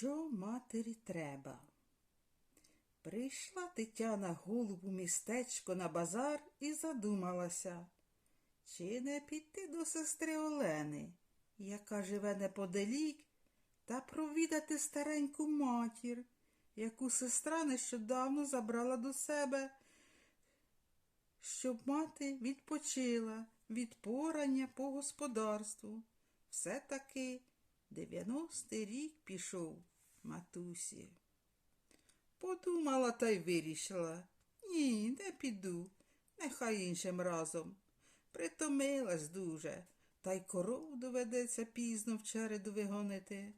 Що матері треба? Прийшла Тетяна голуб у містечко на базар і задумалася, чи не піти до сестри Олени, яка живе неподалік, та провідати стареньку матір, яку сестра нещодавно забрала до себе, щоб мати відпочила від порання по господарству. Все-таки дев'яностий рік пішов матусі. Подумала та й вирішила. Ні, не піду, нехай іншим разом. Притомилась дуже, та й коров доведеться пізно в череду вигонити.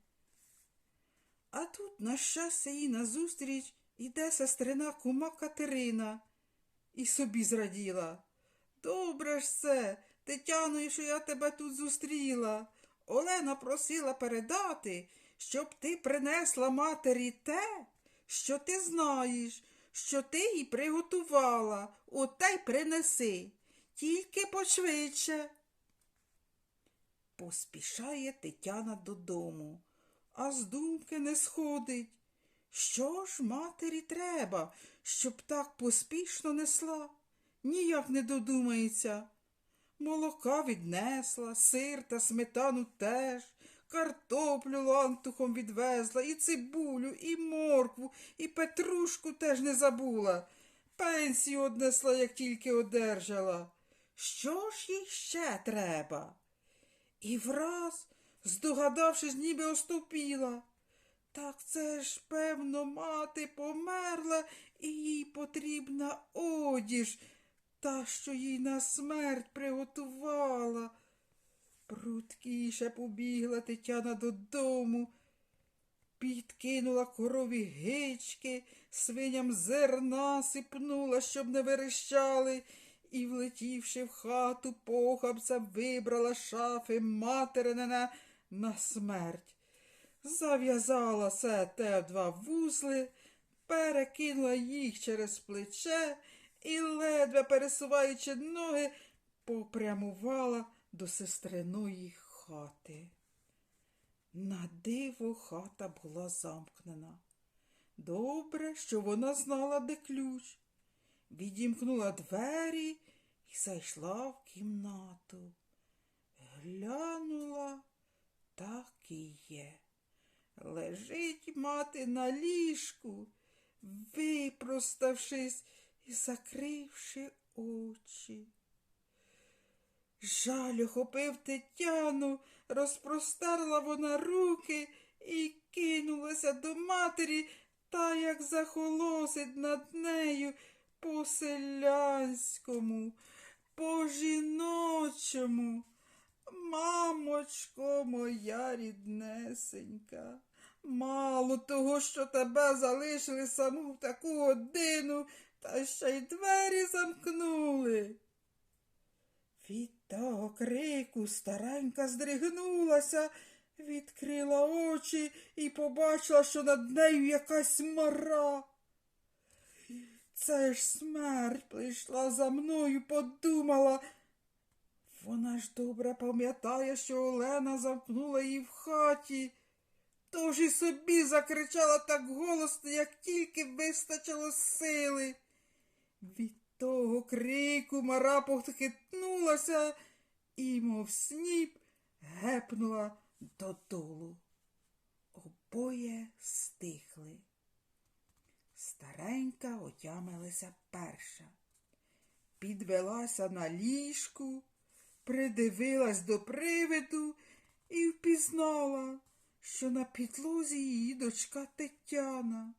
А тут, на щастя, їй назустріч іде сестрина кума Катерина і собі зраділа. Добре ж це, Тетяною, що я тебе тут зустріла. Олена просила передати, щоб ти принесла матері те, що ти знаєш, що ти їй приготувала, от та й принеси, тільки пошвидше. Поспішає Тетяна додому, а з думки не сходить. Що ж матері треба, щоб так поспішно несла? Ніяк не додумається. Молока віднесла, сир та сметану теж, картоплю лантухом відвезла, і цибулю, і моркву, і петрушку теж не забула. Пенсію однесла, як тільки одержала. Що ж їй ще треба? І враз, здогадавшись, ніби оступіла. Так це ж, певно, мати померла, і їй потрібна одіж, та, що їй на смерть приготувала. Прудкіше побігла Тетяна додому, підкинула корові гички, свиням зерна сипнула, щоб не верещали, і, влетівши в хату, похабця вибрала шафи материнина на смерть. Зав'язала се те в два вузли, перекинула їх через плече і, ледве пересуваючи ноги, попрямувала до сестриної хати. На диво хата була замкнена. Добре, що вона знала, де ключ. Відімкнула двері і зайшла в кімнату. Глянула, так і є. Лежить мати на ліжку, випроставшись і закривши очі. Жаль охопив Тетяну, розпростерла вона руки і кинулася до матері, та як захолосить над нею по селянському, по жіночому. Мамочко моя ріднесенька, мало того, що тебе залишили саму в таку годину, та ще й двері замкнули. Від того крику старенька здригнулася, відкрила очі і побачила, що над нею якась мара. Це ж смерть прийшла за мною, подумала. Вона ж добре пам'ятає, що Олена замкнула її в хаті. Тож і собі закричала так голосно, як тільки вистачило сили. Від того крику мара похитнулася і, мов сніп, гепнула додолу. Обоє стихли. Старенька отямилася перша, підвелася на ліжку, придивилась до привиду і впізнала, що на підлозі її дочка Тетяна.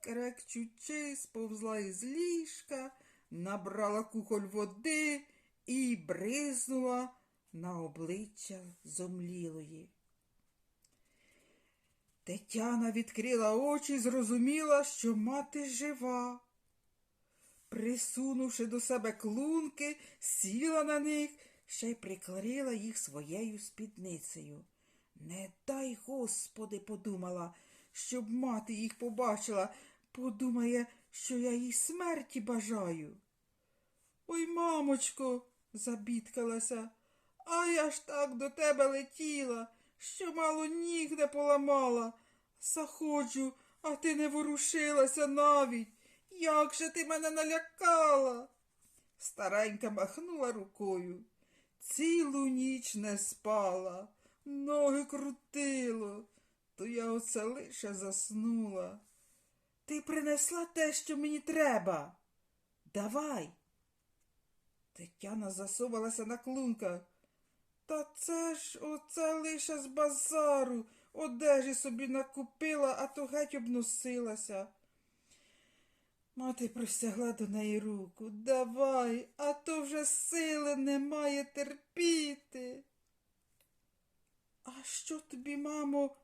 Крекчучи, сповзла із ліжка, набрала кухоль води і бризнула на обличчя зомлілої. Тетяна відкрила очі і зрозуміла, що мати жива. Присунувши до себе клунки, сіла на них, ще й прикрила їх своєю спідницею. Не дай, Господи, подумала, щоб мати їх побачила, подумає, що я їй смерті бажаю. Ой, мамочко, забідкалася, а я ж так до тебе летіла, що мало ніг не поламала, Заходжу, а ти не ворушилася навіть. Як же ти мене налякала? Старенька махнула рукою. Цілу ніч не спала, ноги крутило, то я оце лише заснула. Ти принесла те, що мені треба. Давай. Тетяна засувалася на клунка. Та це ж оце лише з базару. Одежі собі накупила, а то геть обносилася. Мати простягла до неї руку. Давай, а то вже сили немає терпіти. А що тобі, мамо,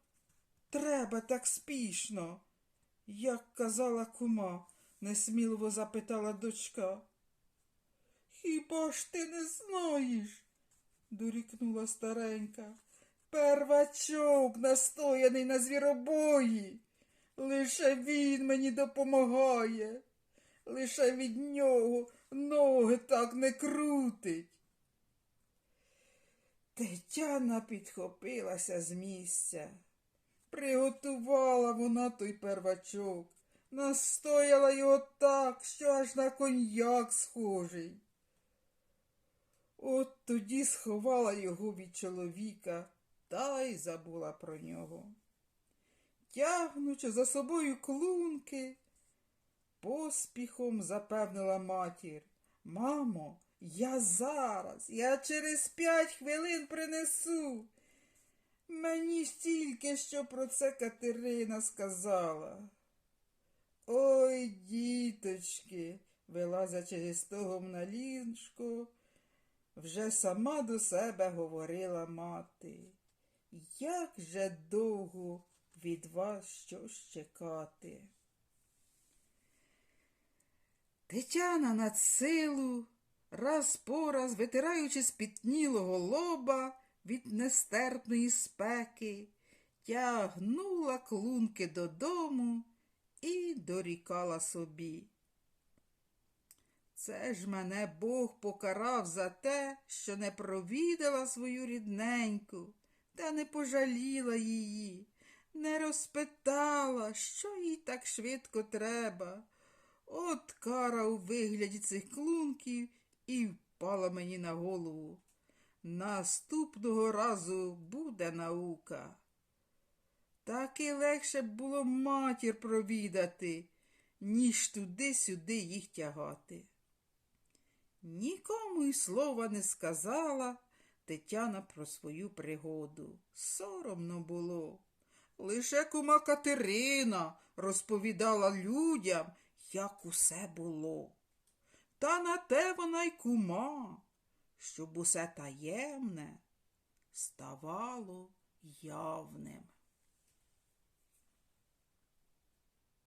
треба так спішно? Як казала кума, несміливо запитала дочка. Хіба ж ти не знаєш? дорікнула старенька. Первачок настояний на звіробої. Лише він мені допомагає. Лише від нього ноги так не крутить. Тетяна підхопилася з місця. Приготувала вона той первачок, настояла його так, що аж на коньяк схожий. От тоді сховала його від чоловіка та й забула про нього. Тягнучи за собою клунки, поспіхом запевнила матір. Мамо, я зараз, я через п'ять хвилин принесу. Мені стільки, що про це Катерина сказала. Ой, діточки, вилазячи зі стогом на ліжко, вже сама до себе говорила мати. Як же довго від вас щось чекати? Тетяна над силу, раз по раз витираючи спітнілого лоба від нестерпної спеки, тягнула клунки додому і дорікала собі. Це ж мене Бог покарав за те, що не провідала свою рідненьку, та не пожаліла її, не розпитала, що їй так швидко треба. От кара у вигляді цих клунків і впала мені на голову. Наступного разу буде наука. Таки легше б було матір провідати, ніж туди-сюди їх тягати. Нікому й слова не сказала Тетяна про свою пригоду. Соромно було. Лише кума Катерина розповідала людям, як усе було. Та на те вона й кума, щоб усе таємне ставало явним.